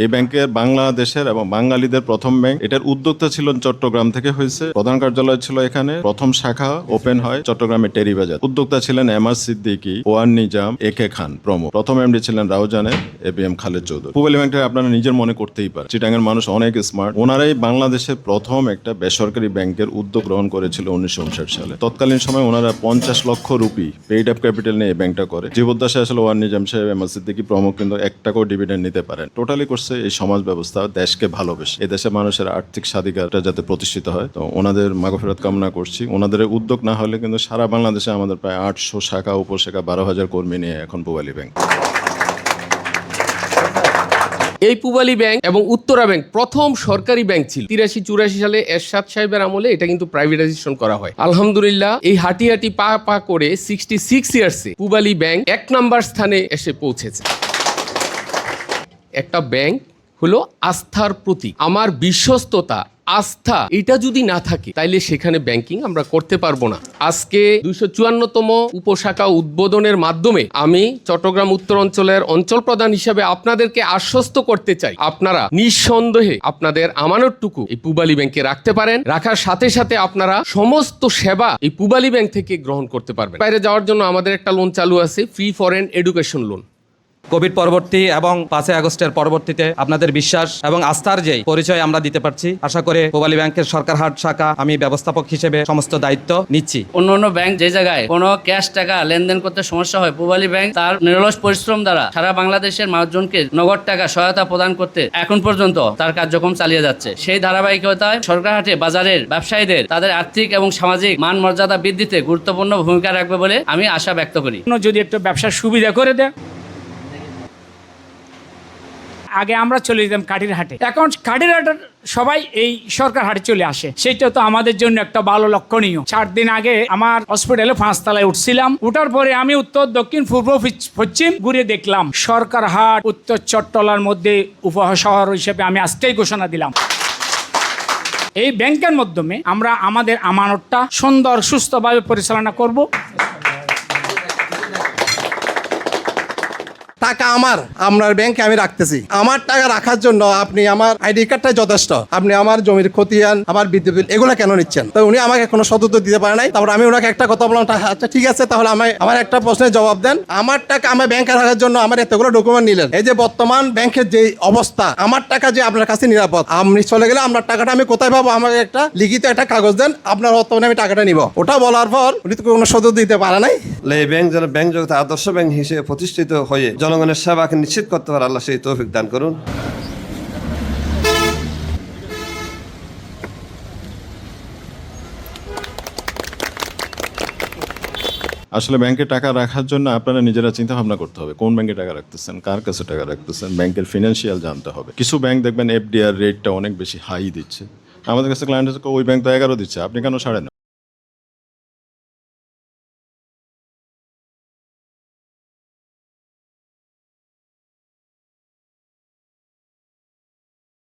এই ব্যাংকের বাংলাদেশের এবং বাঙালিদের প্রথম ব্যাংক। এটার উদ্যোক্তা ছিলেন চট্টগ্রাম থেকে হয়েছে। প্রধান কার্যালয় ছিল এখানে। প্রথম শাখা ওপেন হয় চট্টগ্রামের টেরিবাজার উদ্যোক্তা ছিলেন এম আর সিদ্দিকী, ওয়ান নিজাম, এ কে খান প্রমুখ। প্রথম এমডি ছিলেন রাউজানের A B M Khaled Chowdhury. Pubali ব্যাংকটা আপনারা নিজের মনে করতেই পারেন। চিটাঙ্গের মানুষ অনেক স্মার্ট ওনারাই বাংলাদেশের প্রথম একটা বেসরকারি ব্যাংকের উদ্যোগ গ্রহণ করেছিল উনিশশো উনষাট সালে। তৎকালীন সময় ওনারা পঞ্চাশ লক্ষ রুপি পেইড আপ ক্যাপিটাল নিয়ে এই ব্যাংকটা করে। জীবদ্দাসে আসলে ওয়ান নিজাম সাহেব, এম আর সিদ্দিকী প্রমুখ কিন্তু এক টাকাও ডিভিডেন্ড নিতে পারেন। টোটালি করছে এই সমাজ ব্যবস্থা দেশকে ভালোবেসে। এই দেশের মানুষের আর্থিক স্বাধিকারটা যাতে প্রতিষ্ঠিত হয়, তো ওনাদের মাগফেরত কামনা করছি। ওনাদের উদ্যোগ না হলে কিন্তু সারা বাংলাদেশে আমাদের প্রায় আটশো শাখা, উপশাখা, বারো হাজার কর্মী নিয়ে এখন পুবালি ব্যাংক। এই পুবালী ব্যাংক এবং উত্তরা ব্যাংক প্রথম সরকারি ব্যাংক ছিল। তিরাশি চুরাশি সালে এরশাদ সাহেবের আমলে এটা কিন্তু প্রাইভেটাইজেশন করা হয়। আলহামদুলিল্লাহ, এই হাঁটি হাঁটি পা পা করে সিক্সটি সিক্স ইয়ার্সে পুবালী ব্যাংক এক নাম্বার স্থানে এসে পৌঁছেছে। একটা ব্যাংক হলো আস্থার প্রতীক। আমার বিশ্বস্ততা, আস্থা, এটা যদি না থাকে, তাইলে সেখানে ব্যাংকিং আমরা করতে পারব না। আজকে দুইশো চুয়ান্নতম উপশাখা উদ্বোধনের মাধ্যমে আমি চট্টগ্রাম উত্তর অঞ্চলের অঞ্চল প্রধান হিসাবে আপনাদেরকে আশ্বস্ত করতে চাই। আপনারা নিঃসন্দেহে আপনাদের আমানতটুকু এই পুবালী ব্যাংকে রাখতে পারেন। রাখার সাথে সাথে আপনারা সমস্ত সেবা এই পুবালী ব্যাংক থেকে গ্রহণ করতে পারবেন। বাইরে যাওয়ার জন্য আমাদের একটা লোন চালু আছে free foreign education loan covid পরবর্তী এবং পাঁচই আগস্টের পরবর্তীতে আপনাদের বিশ্বাস এবং আস্থার যে পরিচয় আমরা দিতে পারছি আশা করে পোবালী ব্যাংকের সরকার হাট শাখা আমি ব্যবস্থাপক হিসেবে সমস্ত দায়িত্ব নিচ্ছি। অন্য অন্য ব্যাংক যে জায়গায় কোনো ক্যাশ টাকা লেনদেন করতে সমস্যা হয় পূবালী ব্যাংক তার নিরলস পরিশ্রম দ্বারা সারা বাংলাদেশের মানুষজনকে নগদ টাকা সহায়তা প্রদান করতে এখন পর্যন্ত তার কার্যক্রম চালিয়ে যাচ্ছে। সেই ধারাবাহিকতায় সরকারহাটে বাজারের ব্যবসায়ীদের তাদের আর্থিক এবং সামাজিক মান মর্যাদা বৃদ্ধিতে গুরুত্বপূর্ণ ভূমিকা রাখবে বলে আমি আশা ব্যক্ত করি। যদি একটু ব্যবসার সুবিধা করে দেয়। আগে আমরা চলে যেতাম কাঠির হাটে। এখন কাঠির হাটের সবাই এই সরকার হাটে চলে আসে। সেটা তো আমাদের জন্য একটা ভালো লক্ষণীয়। চার দিন আগে আমার হসপিটালে পাঁচতলায় উঠছিলাম। উঠার পরে আমি উত্তর, দক্ষিণ, পূর্ব পশ্চিম ঘুরে দেখলাম। সরকার হাট, উত্তর চট্টলার মধ্যে উপশহর হিসেবে আমি আজকেই ঘোষণা দিলাম। এই ব্যাংকের মাধ্যমে আমরা আমাদের আমানতটা সুন্দর, সুস্থভাবে পরিচালনা করব। টাকা আমার, আপনার ব্যাংকে আমি রাখতেছি। আমার টাকা রাখার জন্য আপনি আমার আইডি কার্ডটাই যথেষ্ট। আপনি আমার জমির ক্ষতি খতিয়ান আমার বিদ্যুৎ বিল, এগুলো কেন নিচ্ছেন? তো উনি আমাকে কোনো সদুত্তর দিতে পারে নাই। তারপর আমি ওনাকে একটা কথা বললাম আচ্ছা ঠিক আছে, তাহলে আমি আমার একটা প্রশ্নের জবাব দেন। আমার টাকা আমার ব্যাংকে রাখার জন্য আমার এতগুলো ডকুমেন্ট নিলেন। এই যে বর্তমান ব্যাংকের যে অবস্থা, আমার টাকা যে আপনার কাছে নিরাপদ, আপনি চলে গেলে আপনার টাকাটা আমি কোথায় পাবো? আমাকে একটা লিখিত একটা কাগজ দেন, আপনার বর্তমানে আমি টাকাটা নিব। ওটা বলার পর উনি তো কোনো সদুত্তর দিতে পারে নাই। এই ব্যাংক যেন ব্যাংক জগতে আদর্শ ব্যাংক হিসেবে প্রতিষ্ঠিত হয়ে জনগণের সেবাকে নিশ্চিত করতে পারে, আল্লাহ সেই তৌফিক দান করুন। আসলে ব্যাংকে টাকা রাখার জন্য আপনারা নিজেরা চিন্তা ভাবনা করতে হবে, কোন ব্যাংকে টাকা রাখতেছেন, কার কাছে টাকা রাখতেছেন, ব্যাংকের ফিনান্সিয়াল জানতে হবে। কিছু ব্যাংক দেখবেন এফডিআর রেটটা অনেক বেশি হাই দিচ্ছে। আমাদের কাছে ক্লায়েন্ট ওই ব্যাংক তো এগারো দিচ্ছে, আপনি কেন সাড়ে